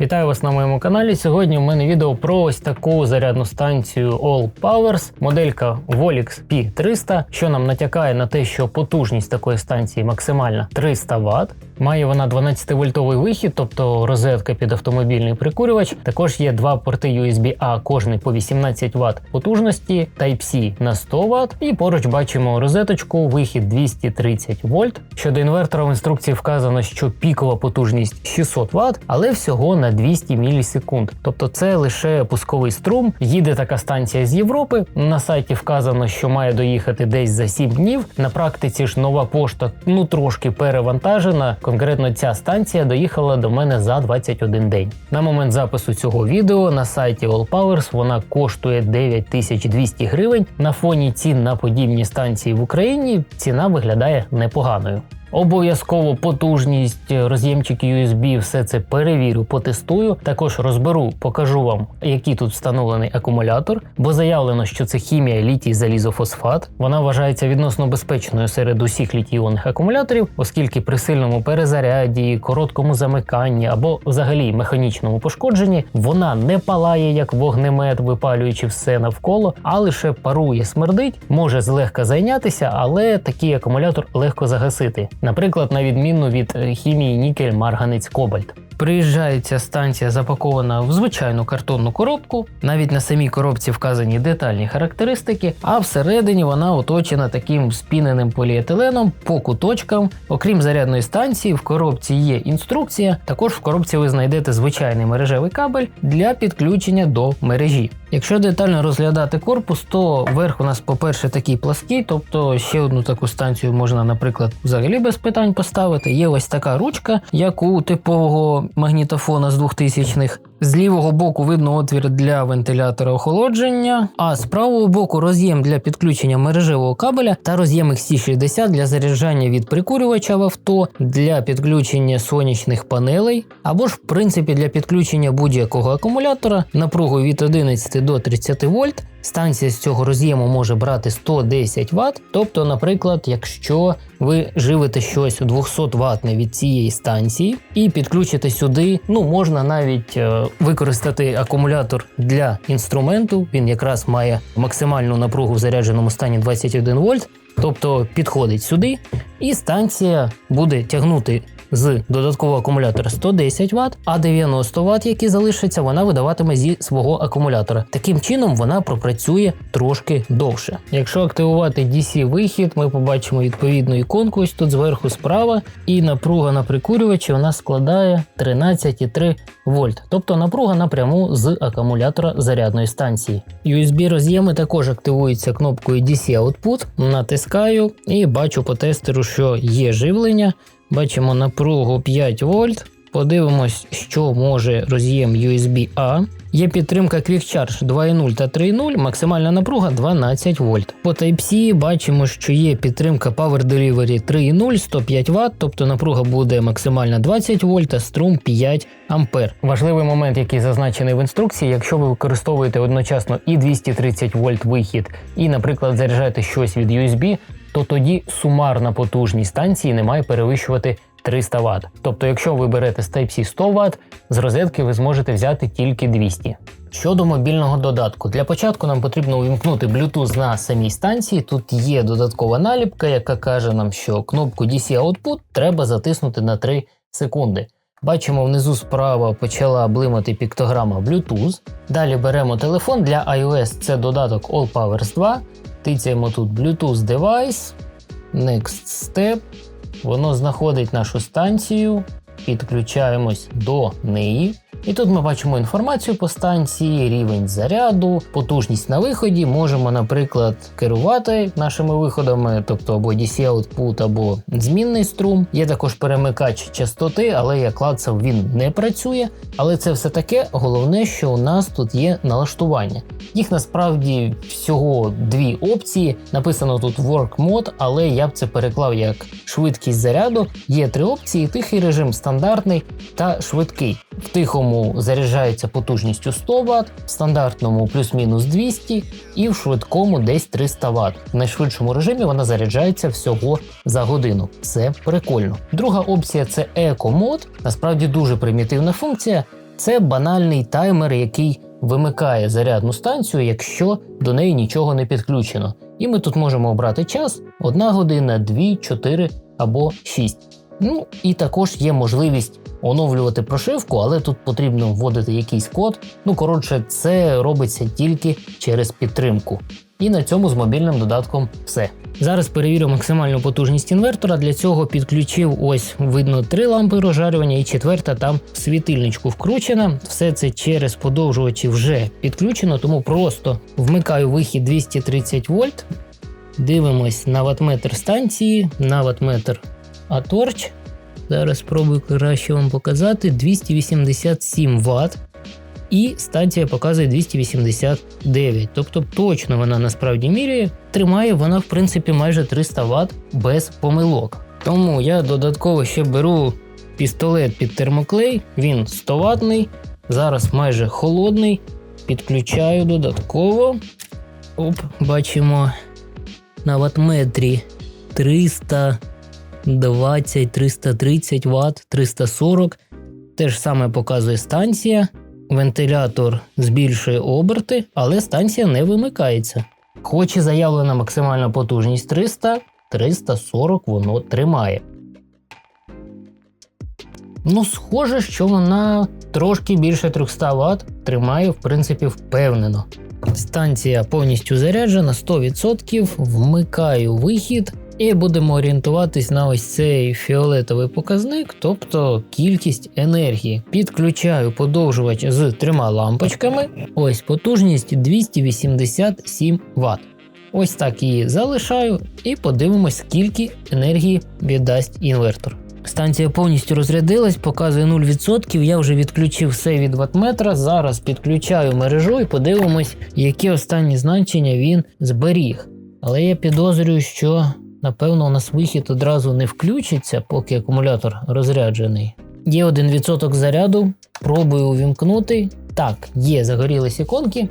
Вітаю вас на моєму каналі. Сьогодні у мене відео про ось таку зарядну станцію All Powers, моделька Volix P300, що нам натякає на те, що потужність такої станції максимальна 300 Вт. Має вона 12-вольтовий вихід, тобто розетка під автомобільний прикурювач. Також є два порти USB-A, кожний по 18 Вт потужності, Type-C на 100 Вт. І поруч бачимо розеточку, вихід 230 вольт. Щодо інвертора в інструкції вказано, що пікова потужність 600 Вт, але всього на 200 мілісекунд. Тобто це лише пусковий струм. Їде така станція з Європи. На сайті вказано, що має доїхати десь за 7 днів. На практиці ж нова пошта ну трошки перевантажена. Конкретно ця станція доїхала до мене за 21 день. На момент запису цього відео на сайті All Powers вона коштує 9200 гривень. На фоні цін на подібні станції в Україні ціна виглядає непоганою. Обов'язково потужність, роз'ємчик USB, все це перевірю, потестую. Також розберу, покажу вам, який тут встановлений акумулятор, бо заявлено, що це хімія літій залізофосфат. Вона вважається відносно безпечною серед усіх літій-іонних акумуляторів, оскільки при сильному перезаряді, короткому замиканні або взагалі механічному пошкодженні вона не палає як вогнемет, випалюючи все навколо, а лише парує, смердить, може злегка зайнятися, але такий акумулятор легко загасити наприклад, на відміну від е, хімії нікель, марганець, кобальт. Приїжджає ця станція запакована в звичайну картонну коробку. Навіть на самій коробці вказані детальні характеристики, а всередині вона оточена таким спіненим поліетиленом по куточкам. Окрім зарядної станції, в коробці є інструкція. Також в коробці ви знайдете звичайний мережевий кабель для підключення до мережі. Якщо детально розглядати корпус, то верх у нас, по-перше, такий плаский, тобто ще одну таку станцію можна, наприклад, взагалі без питань поставити. Є ось така ручка, як у типового магнітофона з 2000-х. З лівого боку видно отвір для вентилятора охолодження, а з правого боку роз'єм для підключення мережевого кабеля та роз'єм XC60 для заряджання від прикурювача в авто, для підключення сонячних панелей, або ж в принципі для підключення будь-якого акумулятора напругою від 11 до 30 вольт. Станція з цього роз'єму може брати 110 Вт. Тобто, наприклад, якщо ви живете щось 200 Вт від цієї станції і підключите сюди, ну можна навіть використати акумулятор для інструменту. Він якраз має максимальну напругу в зарядженому стані 21 вольт. Тобто підходить сюди, і станція буде тягнути з додаткового акумулятора 110 Вт, а 90 Вт, які залишаться, вона видаватиме зі свого акумулятора. Таким чином вона пропрацює трошки довше. Якщо активувати DC-вихід, ми побачимо відповідну іконку ось тут зверху справа, і напруга на прикурювачі нас складає 13,3 вольт, тобто напруга напряму з акумулятора зарядної станції. USB роз'єми також активуються кнопкою DC Output, натискаю і бачу по тестеру, що є живлення. Бачимо напругу 5 вольт. Подивимось, що може роз'єм USB-A. Є підтримка Quick Charge 2.0 та 3.0, максимальна напруга 12 вольт. По Type-C бачимо, що є підтримка Power Delivery 3.0 105 Вт, тобто напруга буде максимальна 20 вольт, а струм 5 ампер. Важливий момент, який зазначений в інструкції, якщо ви використовуєте одночасно і 230 вольт вихід, і, наприклад, заряджаєте щось від USB, то тоді сумарна потужність станції не має перевищувати 300 Вт. Тобто, якщо ви берете з Type-C 100 Вт, з розетки ви зможете взяти тільки 200. Щодо мобільного додатку, для початку нам потрібно увімкнути Bluetooth на самій станції. Тут є додаткова наліпка, яка каже нам, що кнопку DC Output треба затиснути на 3 секунди. Бачимо, внизу справа почала блимати піктограма Bluetooth. Далі беремо телефон для iOS, це додаток All Powers 2. Тицяємо тут Bluetooth Device, Next Step. Воно знаходить нашу станцію, підключаємось до неї. І тут ми бачимо інформацію по станції, рівень заряду, потужність на виході. Можемо, наприклад, керувати нашими виходами, тобто або DC output, або змінний струм. Є також перемикач частоти, але я клацав, він не працює. Але це все таке. Головне, що у нас тут є налаштування. Їх насправді всього дві опції. Написано тут Work Mode, але я б це переклав як швидкість заряду. Є три опції: тихий режим, стандартний та швидкий. В тихому заряджається потужністю 100 Вт, в стандартному плюс-мінус 200 і в швидкому десь 300 Вт. В найшвидшому режимі вона заряджається всього за годину. Це прикольно. Друга опція це Mode. Насправді дуже примітивна функція. Це банальний таймер, який вимикає зарядну станцію, якщо до неї нічого не підключено. І ми тут можемо обрати час: 1 година, 2, 4 або 6. Ну і також є можливість оновлювати прошивку, але тут потрібно вводити якийсь код. Ну коротше, це робиться тільки через підтримку. І на цьому з мобільним додатком все. Зараз перевірю максимальну потужність інвертора. Для цього підключив ось видно три лампи розжарювання, і четверта там в світильничку вкручена. Все це через подовжувачі вже підключено, тому просто вмикаю вихід 230 вольт. Дивимось на ватметр станції, на ватметр Аторч. Зараз спробую краще вам показати 287 Вт. І станція показує 289. Тобто точно вона насправді міряє. Тримає вона, в принципі, майже 300 Вт без помилок. Тому я додатково ще беру пістолет під термоклей, він 100 ватний, зараз майже холодний. Підключаю додатково. Оп, бачимо на ватметрі 320, 330 Вт, 340. Те ж саме показує станція. Вентилятор збільшує оберти, але станція не вимикається. Хоч і заявлена максимальна потужність 300, 340 воно тримає. Ну, схоже, що вона трошки більше 300 Вт тримає, в принципі, впевнено. Станція повністю заряджена 100%, вмикаю вихід і будемо орієнтуватись на ось цей фіолетовий показник, тобто кількість енергії. Підключаю подовжувач з трьома лампочками. Ось потужність 287 Вт. Ось так її залишаю і подивимось, скільки енергії віддасть інвертор. Станція повністю розрядилась, показує 0%. Я вже відключив все від ватметра. Зараз підключаю мережу і подивимось, які останні значення він зберіг. Але я підозрюю, що напевно у нас вихід одразу не включиться, поки акумулятор розряджений. Є 1% заряду, пробую увімкнути. Так, є загорілись іконки.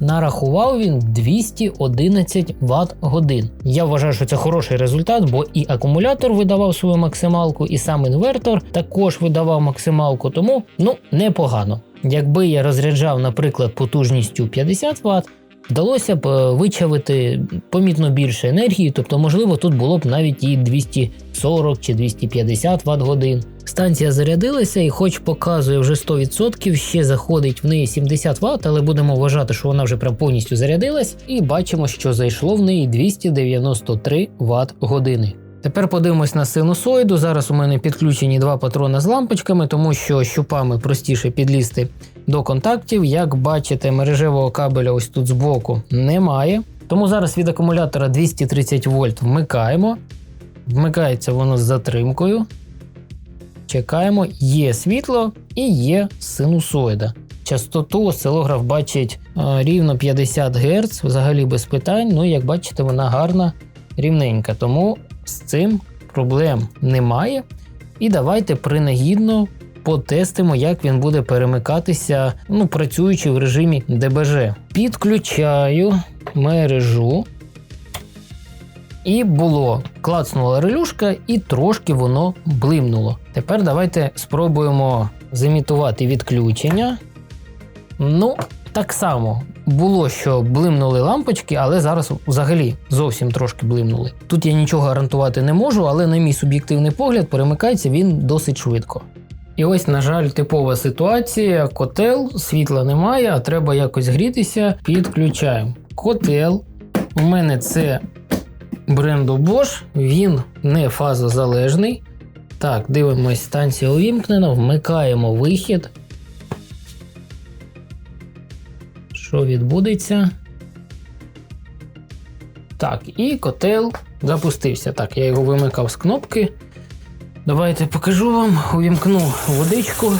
Нарахував він 211 Вт годин. Я вважаю, що це хороший результат, бо і акумулятор видавав свою максималку, і сам інвертор також видавав максималку, тому ну непогано. Якби я розряджав, наприклад, потужністю 50 Вт, вдалося б е, вичавити помітно більше енергії, тобто, можливо, тут було б навіть і 240 чи 250 Вт годин. Станція зарядилася і, хоч показує вже 100%, ще заходить в неї 70 Вт, але будемо вважати, що вона вже прям повністю зарядилась, і бачимо, що зайшло в неї 293 Вт години. Тепер подивимось на синусоїду. Зараз у мене підключені два патрони з лампочками, тому що щупами простіше підлізти до контактів. Як бачите, мережевого кабеля ось тут збоку немає. Тому зараз від акумулятора 230 вольт вмикаємо. Вмикається воно з затримкою. Чекаємо, є світло і є синусоїда. Частоту осцилограф бачить е, рівно 50 Гц, взагалі без питань. Ну, як бачите, вона гарна, рівненька. Тому з цим проблем немає. І давайте принагідно потестимо, як він буде перемикатися, ну, працюючи в режимі ДБЖ. Підключаю мережу. І було. Клацнула релюшка, і трошки воно блимнуло. Тепер давайте спробуємо зімітувати відключення. Ну, так само було, що блимнули лампочки, але зараз взагалі зовсім трошки блимнули. Тут я нічого гарантувати не можу, але на мій суб'єктивний погляд перемикається він досить швидко. І ось, на жаль, типова ситуація: котел, світла немає, а треба якось грітися. Підключаємо. Котел. У мене це бренду Bosch, він не фазозалежний. Так, дивимось, станція увімкнена, вмикаємо вихід. Що відбудеться? Так, і котел запустився. Так, я його вимикав з кнопки. Давайте покажу вам, увімкну водичку.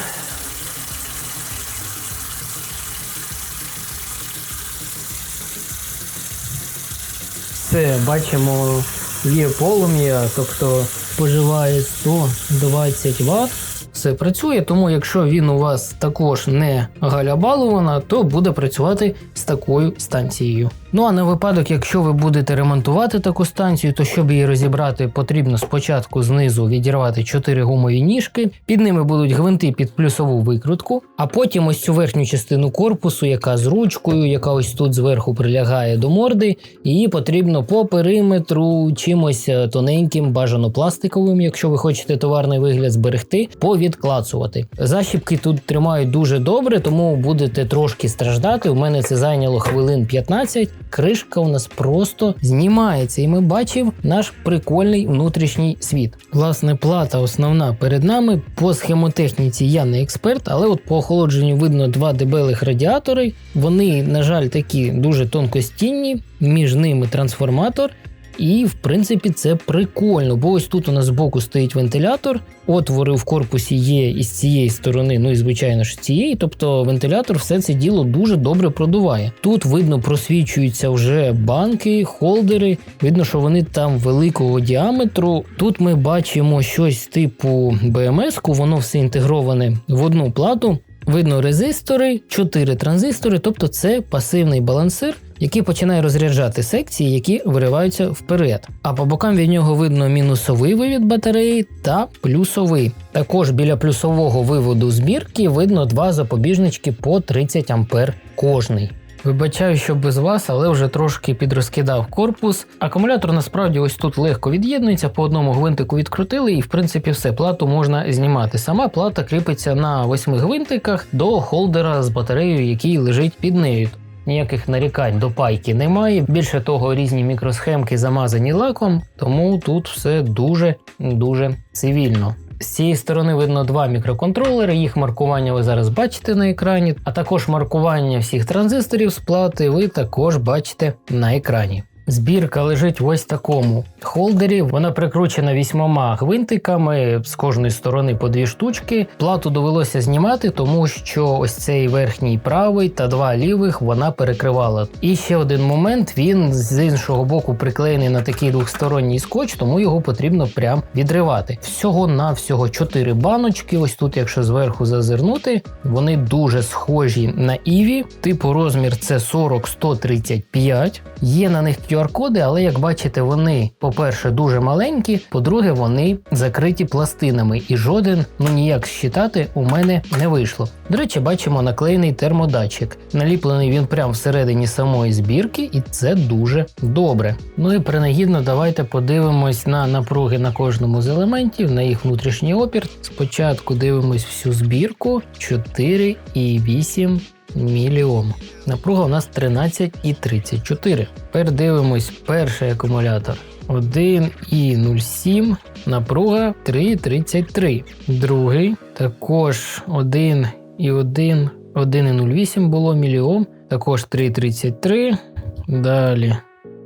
Все, бачимо, є полум'я, тобто споживає 120 Вт. Все працює. Тому, якщо він у вас також не галябалована, то буде працювати з такою станцією. Ну а на випадок, якщо ви будете ремонтувати таку станцію, то щоб її розібрати, потрібно спочатку знизу відірвати 4 гумові ніжки, під ними будуть гвинти під плюсову викрутку, а потім ось цю верхню частину корпусу, яка з ручкою, яка ось тут зверху прилягає до морди, її потрібно по периметру чимось е, тоненьким, бажано пластиковим, якщо ви хочете товарний вигляд зберегти, повідклацувати. Защіпки тут тримають дуже добре, тому будете трошки страждати. У мене це зайняло хвилин 15. Кришка у нас просто знімається, і ми бачимо наш прикольний внутрішній світ. Власне, плата основна перед нами. По схемотехніці я не експерт, але от по охолодженню видно два дебелих радіатори. Вони, на жаль, такі дуже тонкостінні, між ними трансформатор. І, в принципі, це прикольно, бо ось тут у нас збоку стоїть вентилятор, отвори в корпусі є і з цієї сторони, ну і звичайно ж цієї. Тобто вентилятор все це діло дуже добре продуває. Тут видно просвічуються вже банки, холдери. Видно, що вони там великого діаметру. Тут ми бачимо щось типу БМС-ку, воно все інтегроване в одну плату. Видно резистори, 4 транзистори, тобто це пасивний балансир, який починає розряджати секції, які вириваються вперед. А по бокам від нього видно мінусовий вивід батареї та плюсовий. Також біля плюсового виводу збірки видно два запобіжнички по 30 А кожний. Вибачаю, що без вас, але вже трошки підрозкидав корпус. Акумулятор насправді ось тут легко від'єднується, по одному гвинтику відкрутили, і в принципі все, плату можна знімати. Сама плата кріпиться на восьми гвинтиках до холдера з батареєю, який лежить під нею. Ніяких нарікань до пайки немає. Більше того, різні мікросхемки замазані лаком, тому тут все дуже дуже цивільно. З цієї сторони видно два мікроконтролери, їх маркування ви зараз бачите на екрані, а також маркування всіх транзисторів з плати ви також бачите на екрані. Збірка лежить в ось такому холдері. Вона прикручена вісьмома гвинтиками з кожної сторони по дві штучки. Плату довелося знімати, тому що ось цей верхній правий та два лівих вона перекривала. І ще один момент: він з іншого боку приклеєний на такий двохсторонній скотч, тому його потрібно прям відривати. Всього на всього чотири баночки. Ось тут, якщо зверху зазирнути, вони дуже схожі на Іві. Типу розмір це 40-135. Є на них QR-коди, але як бачите, вони, по-перше, дуже маленькі, по-друге, вони закриті пластинами, і жоден ну ніяк считати у мене не вийшло. До речі, бачимо наклеєний термодатчик. Наліплений він прямо всередині самої збірки, і це дуже добре. Ну і принагідно, давайте подивимось на напруги на кожному з елементів, на їх внутрішній опір. Спочатку дивимось всю збірку 4,8 міліом. Напруга у нас 13,34. Тепер дивимось перший акумулятор 1,07, напруга 3,33. Другий також 1,1, 1,08 було міліом, також 3,33. Далі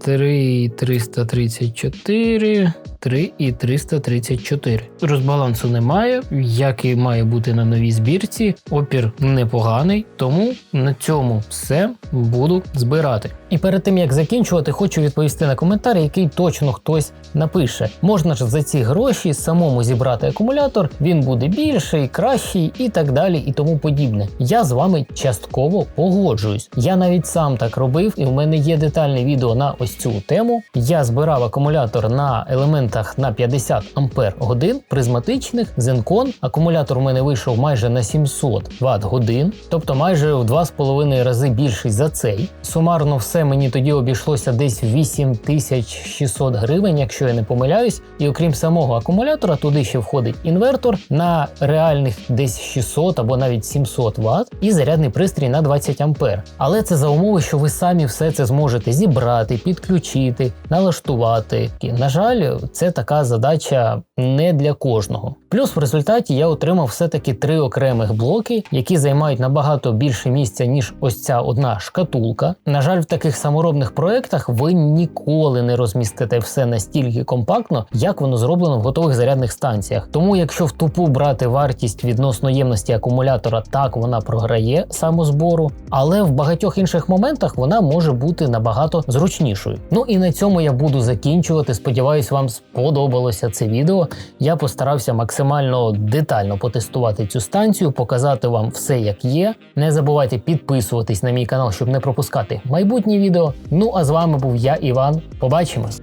3,334. 3 і 334. Розбалансу немає, як і має бути на новій збірці. Опір непоганий, тому на цьому все буду збирати. І перед тим як закінчувати, хочу відповісти на коментар, який точно хтось напише. Можна ж за ці гроші самому зібрати акумулятор, він буде більший, кращий і так далі, і тому подібне. Я з вами частково погоджуюсь. Я навіть сам так робив, і в мене є детальне відео на ось цю тему. Я збирав акумулятор на елементах на 50 ампер годин, призматичних, Zenкон. Акумулятор у мене вийшов майже на 700 Вт годин, тобто майже в 2,5 рази більший за цей. Сумарно все мені тоді обійшлося десь 8600 гривень, якщо я не помиляюсь. І окрім самого акумулятора, туди ще входить інвертор на реальних десь 600 або навіть 700 Вт і зарядний пристрій на 20 ампер. Але це за умови, що ви самі все це зможете зібрати, підключити, налаштувати. На жаль, це така задача не для кожного. Плюс в результаті я отримав все-таки три окремих блоки, які займають набагато більше місця, ніж ось ця одна шкатулка. На жаль, в таких саморобних проєктах ви ніколи не розмістите все настільки компактно, як воно зроблено в готових зарядних станціях. Тому, якщо в тупу брати вартість відносно ємності акумулятора, так вона програє самозбору, але в багатьох інших моментах вона може бути набагато зручнішою. Ну і на цьому я буду закінчувати. Сподіваюсь, вам сподобалося сподобалося це відео. Я постарався максимально детально потестувати цю станцію, показати вам все як є. Не забувайте підписуватись на мій канал, щоб не пропускати майбутні відео. Ну а з вами був я, Іван. Побачимось!